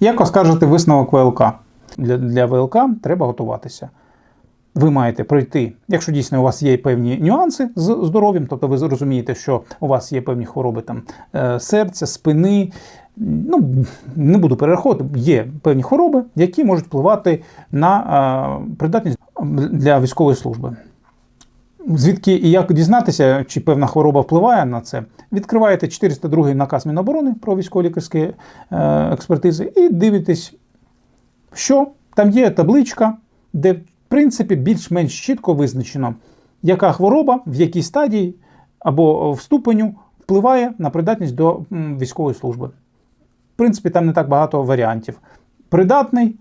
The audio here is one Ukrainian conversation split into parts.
Як оскаржити висновок ВЛК? Для, для ВЛК треба готуватися. Ви маєте пройти, якщо дійсно у вас є певні нюанси з здоров'ям, тобто ви розумієте, що у вас є певні хвороби там е, серця, спини. Ну, не буду перераховувати, є певні хвороби, які можуть впливати на е, придатність для військової служби. Звідки і як дізнатися, чи певна хвороба впливає на це? Відкриваєте 402 наказ Міноборони про військово-лікарські е, експертизи і дивитесь, що там є табличка, де, в принципі, більш-менш чітко визначено, яка хвороба, в якій стадії або в ступеню впливає на придатність до військової служби. В принципі, там не так багато варіантів. Придатний,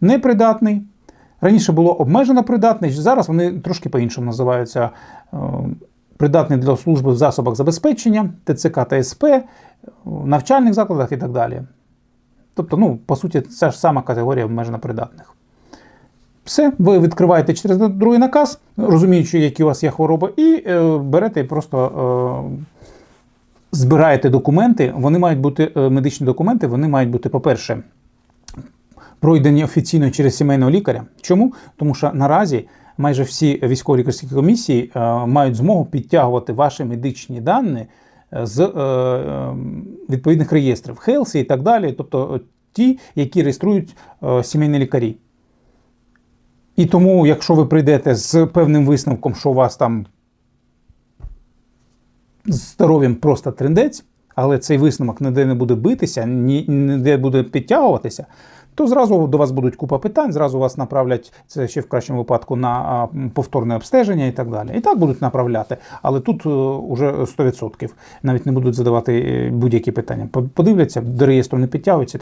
непридатний. Раніше було обмежено придатний, зараз вони трошки по-іншому називаються. Е, Придатний для служби в засобах забезпечення, ТЦК та СП, в навчальних закладах і так далі. Тобто, ну, по суті, ця ж сама категорія обмежено придатних. Все, ви відкриваєте через другий наказ, розуміючи, які у вас є хвороби, і е, берете і просто е, збираєте документи. Вони мають бути е, медичні документи, вони мають бути, по-перше, пройдені офіційно через сімейного лікаря. Чому? Тому що наразі майже всі військово-лікарські комісії е, мають змогу підтягувати ваші медичні дані е, з е, е, відповідних реєстрів Хелсі і так далі, тобто ті, які реєструють сімейні лікарі. І тому, якщо ви прийдете з певним висновком, що у вас там з здоров'ям просто трендець, але цей висновок ніде не буде битися, ні- ніде буде підтягуватися, то зразу до вас будуть купа питань, зразу вас направлять це ще в кращому випадку на повторне обстеження і так далі. І так будуть направляти, але тут е, уже 100%. Навіть не будуть задавати е, будь-які питання. По- Подивляться, до реєстру не підтягуються.